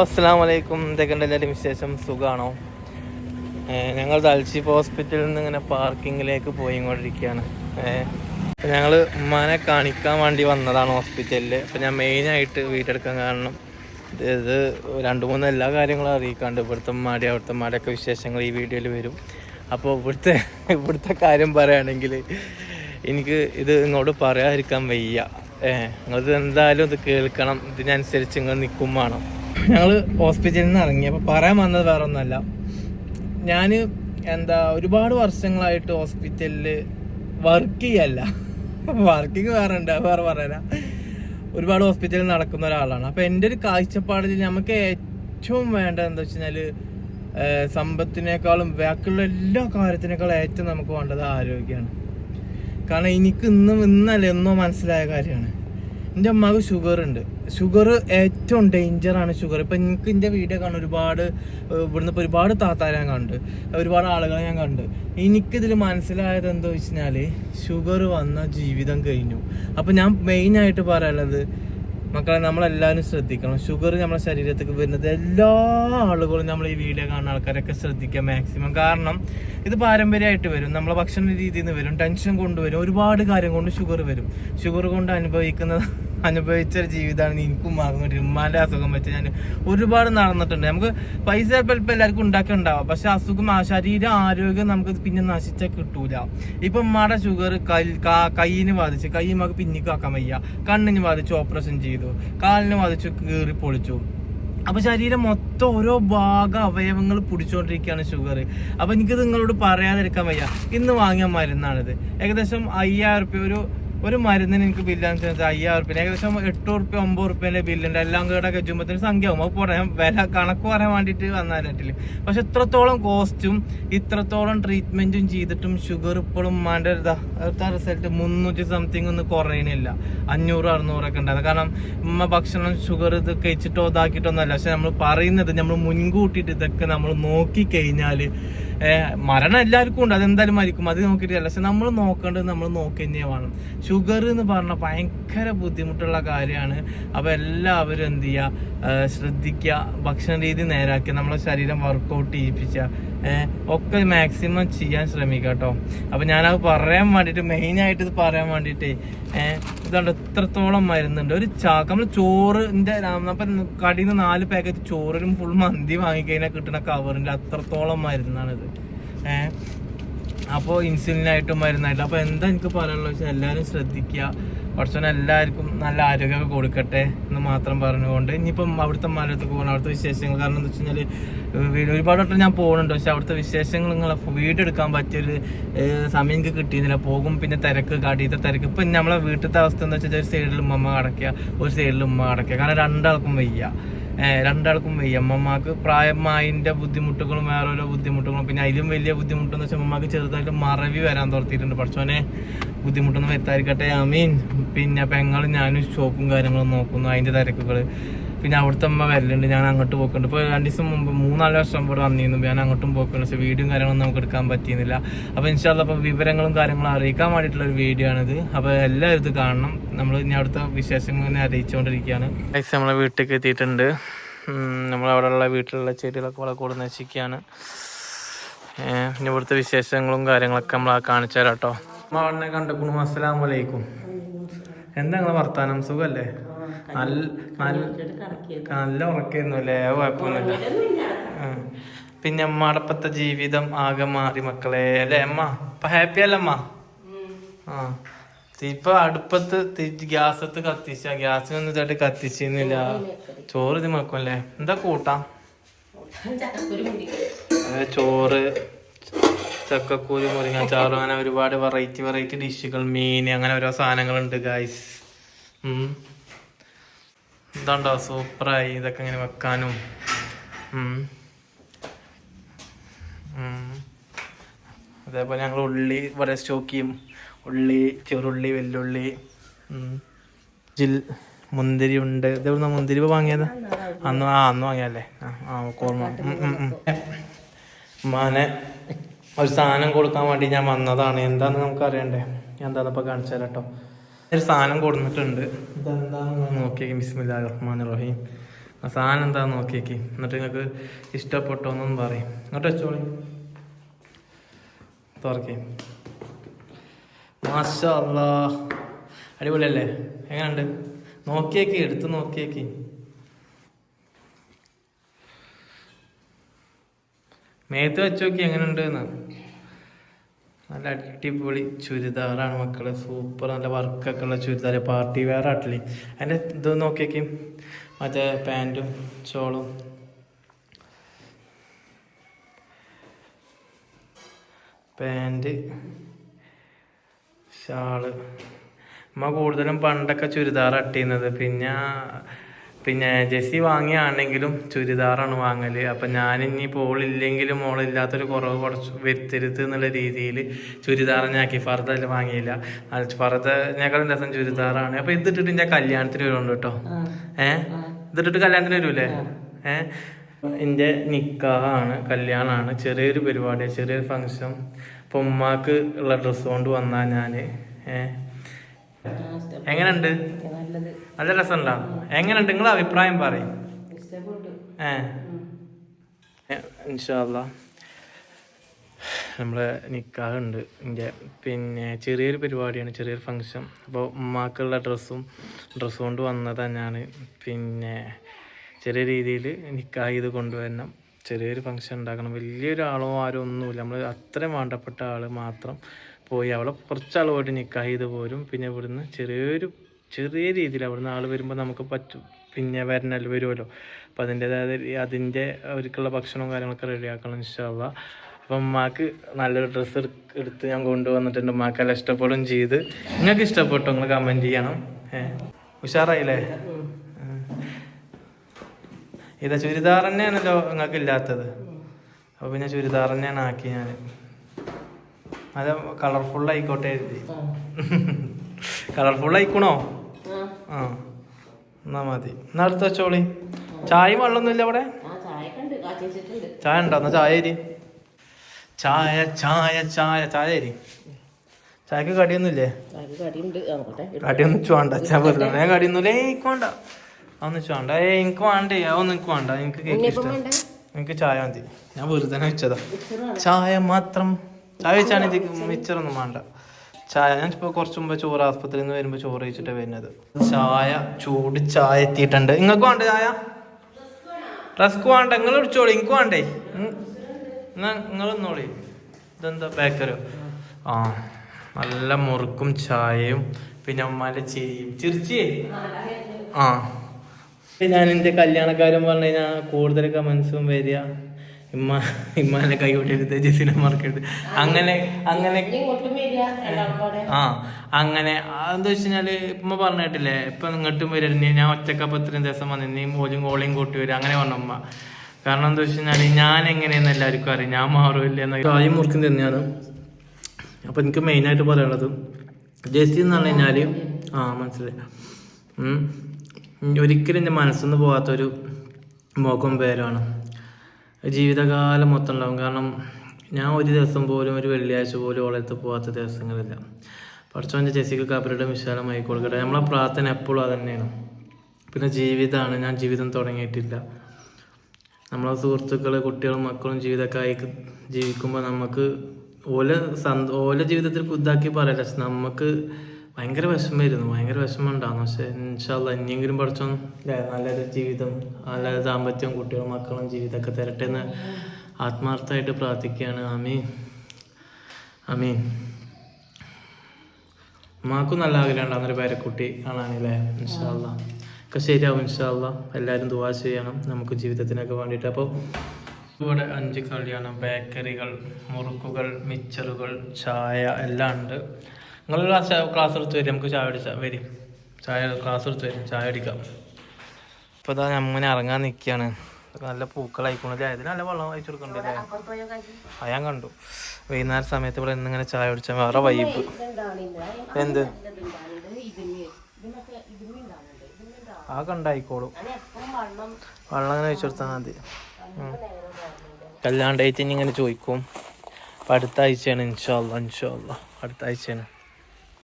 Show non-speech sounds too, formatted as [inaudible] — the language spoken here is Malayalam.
അസ്സാം വലൈക്കും എല്ലാവരും വിശേഷം? സുഖമാണോ ഞങ്ങൾ തൽശിപ്പ് ഹോസ്പിറ്റലിൽ നിന്ന് ഇങ്ങനെ പാർക്കിങ്ങിലേക്ക് പോയി പോയിക്കൊണ്ടിരിക്കുകയാണ് ഞങ്ങൾ ഉമ്മാനെ കാണിക്കാൻ വേണ്ടി വന്നതാണ് ഹോസ്പിറ്റലിൽ അപ്പം ഞാൻ മെയിനായിട്ട് വീട്ടെടുക്കാൻ കാരണം ഇത് രണ്ട് മൂന്ന് എല്ലാ കാര്യങ്ങളും അറിയിക്കാണ്ട് ഇവിടുത്തെ മാടി അവിടുത്തെ മാടിയൊക്കെ വിശേഷങ്ങൾ ഈ വീഡിയോയിൽ വരും. അപ്പോൾ ഇവിടുത്തെ ഇവിടുത്തെ കാര്യം പറയുകയാണെങ്കിൽ എനിക്ക് ഇത് ഇങ്ങോട്ട് പറയാതിരിക്കാൻ വയ്യ. ഏഹ് നിങ്ങളിത് എന്തായാലും ഇത് കേൾക്കണം. ഇതിനനുസരിച്ച് നിങ്ങൾ നിൽക്കും വേണം. ഞങ്ങൾ ഹോസ്പിറ്റലിൽ നിന്ന് ഇറങ്ങി. അപ്പോൾ പറയാൻ വന്നത് വേറെ ഒന്നല്ല ഞാൻ എന്താ ഒരുപാട് വർഷങ്ങളായിട്ട് ഹോസ്പിറ്റലിൽ വർക്ക് ചെയ്യല്ല. വർക്കിങ് വേറെ ഉണ്ട് വേറെ പറയാ ഒരുപാട് ഹോസ്പിറ്റലിൽ നടക്കുന്ന ഒരാളാണ്. അപ്പോൾ എന്റെ ഒരു കാഴ്ചപ്പാടിൽ നമുക്ക് ഏറ്റവും വേണ്ടത് എന്താ വെച്ച് കഴിഞ്ഞാൽ സമ്പത്തിനേക്കാളും ബാക്കിയുള്ള എല്ലാ കാര്യത്തിനേക്കാളും ഏറ്റവും നമുക്ക് വേണ്ടത് ആരോഗ്യമാണ്. കാരണം എനിക്ക് ഇന്നും ഇന്നല്ല എന്നോ മനസ്സിലായ കാര്യമാണ്. എന്റെ അമ്മയ്ക്ക് ഷുഗർ ഉണ്ട്. ഷുഗർ ഏറ്റവും ഡേഞ്ചറാണ് ഷുഗർ ഇപ്പം എനിക്ക് എന്റെ വീഡിയോ കാണാൻ ഒരുപാട് ഇവിടുന്ന് ഇപ്പോൾ ഒരുപാട് താത്താരെ ഞാൻ കണ്ട്. ഒരുപാട് ആളുകളെ ഞാൻ കണ്ട്. എനിക്കിതിൽ മനസ്സിലായത് എന്താ വെച്ച് കഴിഞ്ഞാൽ ഷുഗർ വന്ന ജീവിതം കഴിഞ്ഞു. അപ്പം ഞാൻ മെയിനായിട്ട് പറയാനുള്ളത് മക്കളെ നമ്മളെല്ലാവരും ശ്രദ്ധിക്കണം. ഷുഗർ നമ്മുടെ ശരീരത്തേക്ക് വരുന്നത് എല്ലാ ആളുകളും നമ്മൾ ഈ വീഡിയോ കാണുന്ന ആൾക്കാരൊക്കെ ശ്രദ്ധിക്കുക മാക്സിമം കാരണം ഇത് പാരമ്പര്യമായിട്ട് വരും. നമ്മളെ ഭക്ഷണ രീതിയിൽ നിന്ന് വരും. ടെൻഷൻ കൊണ്ടുവരും. ഒരുപാട് കാര്യം കൊണ്ട് ഷുഗർ വരും. ഷുഗർ കൊണ്ട് അനുഭവിക്കുന്ന അനുഭവിച്ച ജീവിതമാണ് എനിക്കും മാറും ഉമ്മാന്റെ അസുഖം വെച്ച് ഞാൻ ഒരുപാട് നടന്നിട്ടുണ്ട്. നമുക്ക് പൈസ ചിലപ്പോൾ ഇപ്പം എല്ലാവർക്കും ഉണ്ടാക്കി ഉണ്ടാവാം പക്ഷെ അസുഖം ശരീര ആരോഗ്യം നമുക്ക് പിന്നെ നശിച്ചാൽ കിട്ടൂല. ഇപ്പൊ ഉമ്മാടെ ഷുഗർ കൈയിന് ബാധിച്ച് കൈ നമുക്ക് പിന്നിക്കാക്കാൻ വയ്യ. കണ്ണിന് ബാധിച്ചു ഓപ്പറേഷൻ ചെയ്തു. കാലിന് ബാധിച്ചു കീറി പൊളിച്ചു. അപ്പൊ ശരീരം മൊത്തം ഓരോ ഭാഗ അവയവങ്ങൾ പിടിച്ചോണ്ടിരിക്കുകയാണ് ഷുഗർ. അപ്പൊ എനിക്കിത് നിങ്ങളോട് പറയാതിരിക്കാൻ വയ്യ. ഇന്ന് വാങ്ങിയ മരുന്നാണിത്. ഏകദേശം അയ്യായിരം റുപ്യ ഒരു ഒരു മരുന്നിന് എനിക്ക് ബില്ലാന്ന് വെച്ചാൽ അയ്യായിരം റുപ്യ. ഏകദേശം എട്ട് റുപ്യ ഒമ്പത് റുപ്യന്റെ ബില്ലുണ്ട് എല്ലാം കൂടെ കഴിയുമ്പോഴത്തേന് സംഖ്യ ആവും അത് പറയാം വില കണക്ക് പറയാൻ വേണ്ടിയിട്ട് വന്നാലില്ല പക്ഷെ ഇത്രത്തോളം കോസ്റ്റും ഇത്രത്തോളം ട്രീറ്റ്മെന്റും ചെയ്തിട്ടും ഷുഗർ ഇപ്പോഴും മാന്റെ അടുത്ത റിസൾട്ട് മുന്നൂറ്റി സംതിങ് ഒന്നും കുറയണില്ല. അഞ്ഞൂറ് അറുന്നൂറൊക്കെ ഉണ്ടായിരുന്നു. കാരണം ഉമ്മ ഭക്ഷണം ഷുഗർ ഇത് കഴിച്ചിട്ടോ ഇതാക്കിയിട്ടോ ഒന്നല്ല പക്ഷെ നമ്മൾ പറയുന്നത് നമ്മൾ മുൻകൂട്ടിയിട്ട് ഇതൊക്കെ നമ്മൾ നോക്കി കഴിഞ്ഞാൽ ഏഹ് മരണം എല്ലാവർക്കും ഉണ്ട്. അതെന്തായാലും മരിക്കും. അത് നോക്കിയിട്ടില്ല പക്ഷെ നമ്മൾ നോക്കേണ്ടത് നമ്മൾ നോക്കി തന്നെ വേണം. ഷുഗർ എന്ന് പറഞ്ഞാൽ ഭയങ്കര ബുദ്ധിമുട്ടുള്ള കാര്യമാണ്. അപ്പോൾ എല്ലാവരും എന്ത് ചെയ്യുക ശ്രദ്ധിക്കുക. ഭക്ഷണ രീതി നേരാക്കുക. നമ്മളെ ശരീരം വർക്കൗട്ട് ചെയ്യിപ്പിക്കുക. ഏഹ് ഒക്കെ മാക്സിമം ചെയ്യാൻ ശ്രമിക്കുക കേട്ടോ. അപ്പോൾ ഞാനത് പറയാൻ വേണ്ടിയിട്ട് മെയിനായിട്ട് ഇത് പറയാൻ വേണ്ടിയിട്ട് ഇതുകൊണ്ട് ഇത്രത്തോളം മരുന്നുണ്ട്. ഒരു ചാക്ക് നമ്മൾ ചോറിന്റെ അപ്പം കടയിൽ നിന്ന് നാല് പാക്കറ്റ് ചോറിനും ഫുൾ മന്തി വാങ്ങിക്കഴിഞ്ഞാൽ കിട്ടുന്ന കവറിന്റെ അത്രത്തോളം മരുന്നാണിത്. ഏഹ് അപ്പോൾ ഇൻസുലിനായിട്ടും മരുന്നായിട്ടും. അപ്പോൾ എന്താ എനിക്ക് പറയാനുള്ളത് വെച്ചാൽ എല്ലാവരും ശ്രദ്ധിക്കുക കുറച്ചൊന്നും എല്ലാവർക്കും നല്ല ആരോഗ്യമൊക്കെ കൊടുക്കട്ടെ എന്ന് മാത്രം പറഞ്ഞുകൊണ്ട് ഇനിയിപ്പം അവിടുത്തെ മലയത്തേക്ക് പോകണം. അവിടുത്തെ വിശേഷങ്ങൾ കാരണം എന്താ വെച്ച് കഴിഞ്ഞാൽ ഒരുപാട് വട്ടം ഞാൻ പോകുന്നുണ്ട്. പക്ഷെ അവിടുത്തെ വിശേഷങ്ങൾ നിങ്ങൾ വീട് എടുക്കാൻ പറ്റിയൊരു സമയം എനിക്ക് കിട്ടിയിരുന്നില്ല. പോകും പിന്നെ തിരക്ക് കടിയത്തെ തിരക്ക്. ഇപ്പം നമ്മളെ വീട്ടിലത്തെ അവസ്ഥ എന്താ വെച്ചാൽ ഒരു സൈഡിൽ ഉമ്മ അടയ്ക്കുക ഒരു സൈഡിൽ ഉമ്മ അടയ്ക്കുക കാരണം രണ്ടാൾക്കും വയ്യ. രണ്ടാൾക്കും വയ്യ. അമ്മമാർക്ക് പ്രായമായതിന്റെ ബുദ്ധിമുട്ടുകളും വേറെ ഓരോ ബുദ്ധിമുട്ടുകളും. പിന്നെ അതിലും വലിയ ബുദ്ധിമുട്ടെന്ന് വെച്ചാൽ അമ്മമാർക്ക് ചെറുതായിട്ട് മറവി വരാൻ തുറത്തിയിട്ടുണ്ട് പഠിച്ചോനെ ബുദ്ധിമുട്ടൊന്നും വരുത്താതിരിക്കട്ടെ. അമീൻ പിന്നെ പെങ്ങളും ഞാനും ഷോപ്പും കാര്യങ്ങളും നോക്കുന്നു. അതിന്റെ തിരക്കുകൾ പിന്നെ അവിടുത്തെ അമ്മ വരലുണ്ട്. ഞാൻ അങ്ങോട്ട് പോക്കുന്നുണ്ട് ഇപ്പോൾ രണ്ട് ദിവസം മുമ്പ് മൂന്നാൽ വർഷം ഇവിടെ വന്നിരുന്നു. ഞാൻ അങ്ങോട്ടും പോക്കുന്നുണ്ട് പക്ഷേ വീഡിയോയും കാര്യങ്ങളൊന്നും നമുക്ക് എടുക്കാൻ പറ്റിയിരുന്നില്ല. അപ്പോൾ ഇൻഷാല്ല അപ്പോൾ വിവരങ്ങളും കാര്യങ്ങളും അറിയിക്കാൻ വേണ്ടിയിട്ടുള്ള ഒരു വീഡിയോ ആണിത്. അപ്പോൾ എല്ലാവരും ഇത് കാണണം. നമ്മൾ ഇനി അവിടുത്തെ വിശേഷങ്ങൾ ഇങ്ങനെ അറിയിച്ചുകൊണ്ടിരിക്കുകയാണ്. നമ്മളെ വീട്ടിലേക്ക് എത്തിയിട്ടുണ്ട്. നമ്മളവിടെയുള്ള വീട്ടിലുള്ള ചെടികളൊക്കെ വളരെ കൂടെ നശിക്കുകയാണ്. ഇനി ഇവിടുത്തെ വിശേഷങ്ങളും കാര്യങ്ങളൊക്കെ നമ്മൾ കാണിച്ചു തരാം കേട്ടോ. നമ്മൾ അവിടെ കണ്ടപ്പോൾ അസ്സലാമലൈക്കും എന്താ നിങ്ങളെ വർത്താനം? സുഖല്ലേ? നല്ല ഉറക്കായിരുന്നു അല്ലേ? കുഴപ്പമൊന്നുമില്ല. പിന്നെ അമ്മാടപ്പത്തെ ജീവിതം ആകെ മാറി മക്കളെ. അല്ലേ അമ്മ? ഇപ്പൊ ഹാപ്പി അല്ലമ്മ അമ്മ? ആ. ഇപ്പൊ അടുപ്പത്ത് ഗ്യാസത്ത് കത്തിച്ച. ഗ്യാസിനൊന്നും ഇതായിട്ട് കത്തിച്ചിരുന്നില്ല. ചോറ് ഇത് മക്കളല്ലേ എന്താ കൂട്ടാം ചോറ് ചക്കക്കൂരി മുരിങ്ങ ചാറ് അങ്ങനെ ഒരുപാട് വെറൈറ്റി വെറൈറ്റി ഡിഷുകൾ മീൻ അങ്ങനെ ഓരോ സാധനങ്ങളുണ്ട് ഗായ്സ് ഇതുണ്ടോ സൂപ്പറായി. ഇതൊക്കെ ഇങ്ങനെ വെക്കാനും. അതേപോലെ ഞങ്ങൾ ഉള്ളി ഇവിടെ സ്റ്റോക്ക് ചെയ്യും. ഉള്ളി ചെറുള്ളി വെല്ലുള്ളി. ജിൽ മുന്തിരി ഉണ്ട്. ഇതെവിടുന്ന മുന്തിരി വാങ്ങിയത്? അന്ന് ആ അന്ന് വാങ്ങിയല്ലേ ആ ഓർമ്മ. ഉമ്മാനെ ഒരു സാധനം കൊടുക്കാൻ വേണ്ടി ഞാൻ വന്നതാണ്. എന്താന്ന് നമുക്ക് അറിയണ്ടേ? ഞാൻ എന്താന്ന് ഇപ്പൊ കാണിച്ചു തരാം കേട്ടോ. ഒരു സാധനം കൊടുത്തിട്ടുണ്ട് ഇതെന്താണെന്ന് നോക്കിയേക്ക്. ബിസ്മില്ലാ റഹ്മാൻ റഹീം. ആ സാധനം എന്താ നോക്കിയേക്ക്. എന്നിട്ട് നിങ്ങൾക്ക് ഇഷ്ടപ്പെട്ടോന്നും പറയും. എന്നിട്ട് വെച്ചോളി. തുറക്കേ. മാഷാ അടിപൊളിയല്ലേ? എങ്ങനെയുണ്ട്? നോക്കിയേക്ക് എടുത്ത് നോക്കിയേക്ക്. മേത്ത് വെച്ചോക്കി എങ്ങനെയുണ്ട് എന്ന്. നല്ല അടിപൊളി ചുരിദാറാണ് മക്കളെ. സൂപ്പർ നല്ല വർക്കൊക്കെ ഉള്ള ചുരിദാർ. Party wear ആട്ടില്ലേ? അതിന്റെ ഇത് നോക്കിയേക്കും. മറ്റേ പാന്റും ഷോളും. Pant shawl. നമ്മൾ കൂടുതലും പണ്ടൊക്കെ ചുരിദാർ അട്ടിയുന്നത് പിന്നെ പിന്നെ ജെസ്സി വാങ്ങിയാണെങ്കിലും ചുരിദാറാണ് വാങ്ങൽ. അപ്പം ഞാനിനി പോളില്ലെങ്കിലും മോളില്ലാത്തൊരു കുറവ് കുറച്ച് വരുത്തരുത് എന്നുള്ള രീതിയിൽ ചുരിദാർ ഞാക്കി ഫർദ വാങ്ങിയില്ല. ഫർദ ഫർദനേക്കാളും രസം ചുരിദാറാണ്. അപ്പം ഇതിട്ടിട്ട് ഞാൻ കല്യാണത്തിന് വരുന്നുണ്ട് കേട്ടോ ഏ? ഇതിട്ടിട്ട് കല്യാണത്തിന് വരൂലേ? ഏ? എന്റെ നിക്കാഹാണ് കല്യാണമാണ് ചെറിയൊരു പരിപാടി ചെറിയൊരു ഫങ്ഷൻ അപ്പം ഉമ്മാക്ക് ഉള്ള ഡ്രസ്സ് കൊണ്ട് വന്നാൽ ഞാൻ ഏ? എങ്ങനെയുണ്ട്? നല്ലത്. നല്ല രസമുണ്ടോ എങ്ങനെയുണ്ട്? നിങ്ങളെ അഭിപ്രായം പറയും. ഇൻഷാല്ല നമ്മളെ നിക്കാഹുണ്ട് എന്റെ പിന്നെ ചെറിയൊരു പരിപാടിയാണ് ചെറിയൊരു ഫങ്ഷൻ അപ്പോൾ ഉമ്മാക്കുള്ള ഡ്രസ്സും ഡ്രസ്സ് കൊണ്ട് വന്നത് തന്നെയാണ്. പിന്നെ ചെറിയ രീതിയിൽ നിക്കാഹ് ചെയ്ത് കൊണ്ടുവരണം. ചെറിയൊരു ഫങ്ഷൻ ഉണ്ടാക്കണം. വലിയൊരാളോ ആരോ ഒന്നുമില്ല. നമ്മൾ അത്രയും വേണ്ടപ്പെട്ട ആൾ മാത്രം പോയി. അവളെ കുറച്ചാൾ പോയിട്ട് നിക്കാഹ് ചെയ്ത് പോരും. പിന്നെ ഇവിടുന്ന് ചെറിയൊരു ചെറിയ രീതിയിൽ അവിടുന്ന് ആൾ വരുമ്പോൾ നമുക്ക് പറ്റും. പിന്നെ വരണല്ലോ വരുമല്ലോ അപ്പോൾ അതിന്റേതായ അതിന്റെ അവർക്കുള്ള ഭക്ഷണവും കാര്യങ്ങളൊക്കെ റെഡിയാക്കണം ഇൻഷാല്ല അപ്പം ഉമ്മാക്ക് നല്ലൊരു ഡ്രസ്സ് എടുത്ത് ഞാൻ കൊണ്ടുവന്നിട്ടുണ്ട്. ഉമ്മാക്ക് എല്ലാം ഇഷ്ടപ്പെടുകയും ചെയ്ത്. നിങ്ങൾക്ക് ഇഷ്ടപ്പെട്ടു? നിങ്ങൾ കമന്റ് ചെയ്യണം. ഏഹ് ഉഷാറായില്ലേ. ഇതാ ചുരിദാർ തന്നെയാണല്ലോ നിങ്ങൾക്ക് ഇല്ലാത്തത്. അപ്പോൾ പിന്നെ ചുരിദാർ തന്നെയാണ് ആക്കി ഞാൻ അത് കളർഫുൾ ആയിക്കോട്ടെ കളർഫുൾ [laughs] ആയിക്കണോ? ആ എന്നാ മതി. എന്നാ അടുത്ത് വെച്ചോളി. ചായയും വെള്ളമൊന്നുമില്ല അവിടെ? ചായ ഉണ്ടോ? എന്നാ ചായ അരി ചായ ചായ ചായ ചായ അരി ചായക്ക് കടിയൊന്നുമില്ലേ? കടിയൊന്നും വേണ്ട ഞാൻ വെറുതെ കടിയൊന്നുമില്ല എനിക്ക് വേണ്ട. അതൊന്നും വേണ്ട. ഏ എനിക്ക് വേണ്ടേ? അതൊന്നും എനിക്ക് വേണ്ട. എനിക്ക് കേക്ക് ഇഷ്ടം. എനിക്ക് ചായ മതി. ഞാൻ വെറുതെ വെച്ചതാ. ചായ മാത്രം. ചായ വെച്ചാണെങ്കിൽ മിച്ചറൊന്നും വേണ്ട. ചായ ഞാൻ ഇപ്പോൾ കുറച്ച് മുമ്പ് ചോറ് ആസ്പത്രിയിൽ നിന്ന് വരുമ്പോൾ ചോറ് കഴിച്ചിട്ടാണ് വരുന്നത്. ചായ ചൂട് ചായ എത്തിയിട്ടുണ്ട്. നിങ്ങൾക്ക് വേണ്ട ചായ? റസ്ക് വേണ്ട. നിങ്ങൾ കുടിച്ചോളി. എനിക്ക് വേണ്ടേ. എന്നാ നിങ്ങൾ ഒന്നോളി ഇതെന്താ ബേക്കറോ ആ നല്ല മുറുക്കും ചായയും പിന്നെ അമ്മാന്റെ ചിരിയും. ചിരിച്ചേ? ആ. ഞാൻ എന്റെ കല്യാണക്കാരും പറഞ്ഞു കഴിഞ്ഞാൽ കൂടുതൽ കമൻസും വരിക. ഇമ്മ ഇമ്മാനെ കൈ കൊട്ടരുത് ജെസിനെ മറക്കരുത് അങ്ങനെ അങ്ങനെ ആ അങ്ങനെ എന്താ വെച്ച് കഴിഞ്ഞാൽ ഇമ്മ പറഞ്ഞിട്ടില്ലേ ഇപ്പൊ ഇങ്ങോട്ടും വരും ഞാൻ ഒറ്റക്കപ്പം ഇത്രയും ദിവസം വന്നു നീ മോലും കോളിയും കൂട്ടി വരും അങ്ങനെ പറഞ്ഞു ഉമ്മ. കാരണം എന്താ വെച്ച് കഴിഞ്ഞാൽ ഞാൻ എങ്ങനെയെന്ന് എല്ലാവർക്കും അറിയാം. ഞാൻ മാറില്ല എന്ന കായും മുറിക്കും തന്നെയാണ് അപ്പൊ എനിക്ക് മെയിനായിട്ട് പറയാനുള്ളത് ജെസ്സി എന്ന് പറഞ്ഞു കഴിഞ്ഞാൽ ആ മനസ്സിലായി. ഉം. ഒരിക്കലും എന്റെ മനസ്സിന്ന് പോകാത്തൊരു മുഖം പേരാണ് ജീവിതകാലം മൊത്തം ഉണ്ടാവും കാരണം ഞാൻ ഒരു ദിവസം പോലും ഒരു വെള്ളിയാഴ്ച പോലും ഓളത്ത് പോകാത്ത ദിവസങ്ങളില്ല. പഠിച്ചവന്റെ ജെസിക്ക് കബറിയുടെ വിശാലമായി കൊടുക്കട്ടെ നമ്മളെ പ്രാർത്ഥന എപ്പോഴും തന്നെയാണ് പിന്നെ ജീവിതമാണ് ഞാൻ ജീവിതം തുടങ്ങിയിട്ടില്ല. നമ്മളെ സുഹൃത്തുക്കൾ കുട്ടികളും മക്കളും ജീവിതക്കായി ജീവിക്കുമ്പോൾ നമുക്ക് ഓല സന്ത ഓല ജീവിതത്തിൽ കുದ್ದಾക്കി പറയല്ല നമുക്ക് ഭയങ്കര വിഷമമായിരുന്നു. ഭയങ്കര വിഷമം ഉണ്ടാകുന്നു പക്ഷെ ഇൻഷാല്ല ഇനിയെങ്കിലും പഠിച്ചോ നല്ലൊരു ജീവിതം നല്ല ദാമ്പത്യം കുട്ടികളും മക്കളും ജീവിതമൊക്കെ തരട്ടെ എന്ന് ആത്മാർത്ഥമായിട്ട് പ്രാർത്ഥിക്കുകയാണ്. അമീൻ അമീൻ ഉമ്മാക്കും നല്ല ആഗ്രഹം ഉണ്ടാകുന്നൊരു പേരക്കുട്ടി കാണാനല്ലേ ഇൻഷാല്ല ഒക്കെ ശരിയാവും ഇൻഷാല്ല എല്ലാവരും ദുവാ ചെയ്യണം. നമുക്ക് ജീവിതത്തിനൊക്കെ വേണ്ടിയിട്ട്. അപ്പോൾ ഇവിടെ അഞ്ച് കല്യാണം ബേക്കറികൾ മുറുക്കുകൾ മിച്ചറുകൾ ചായ എല്ലാം ഉണ്ട്. നിങ്ങൾ ക്ലാസ് ക്ലാസ് എടുത്ത് വരും. നമുക്ക് ചായ അടിച്ചാൽ വരും. ചായ ക്ലാസ് എടുത്ത് വരും. ചായ അടിക്കാം ഇപ്പോൾ ഇതാ അങ്ങനെ ഇറങ്ങാൻ നിൽക്കുകയാണ് നല്ല പൂക്കളായിക്കോണല്ലേ അതിന് നല്ല വെള്ളം അയച്ചു കൊടുക്കണ്ടല്ലേ അത് ഞാൻ കണ്ടു. വൈകുന്നേര സമയത്ത് ഇവിടെ ഇന്നിങ്ങനെ ചായ കുടിച്ചാൽ വേറെ വൈബ് എന്ത്? ആ കണ്ടായിക്കോളും. വെള്ളം അങ്ങനെ വെച്ച് കൊടുത്താൽ മതി. ഉം. നേരം പോകുന്നുണ്ട് കല്യാണം ഡേറ്റ് ഇനി ഇങ്ങനെ ചോദിക്കും. അപ്പം അടുത്ത ആഴ്ചയാണ് ഇൻഷാല്ല ഇൻഷാല്ല അടുത്ത ആഴ്ചയാണ്.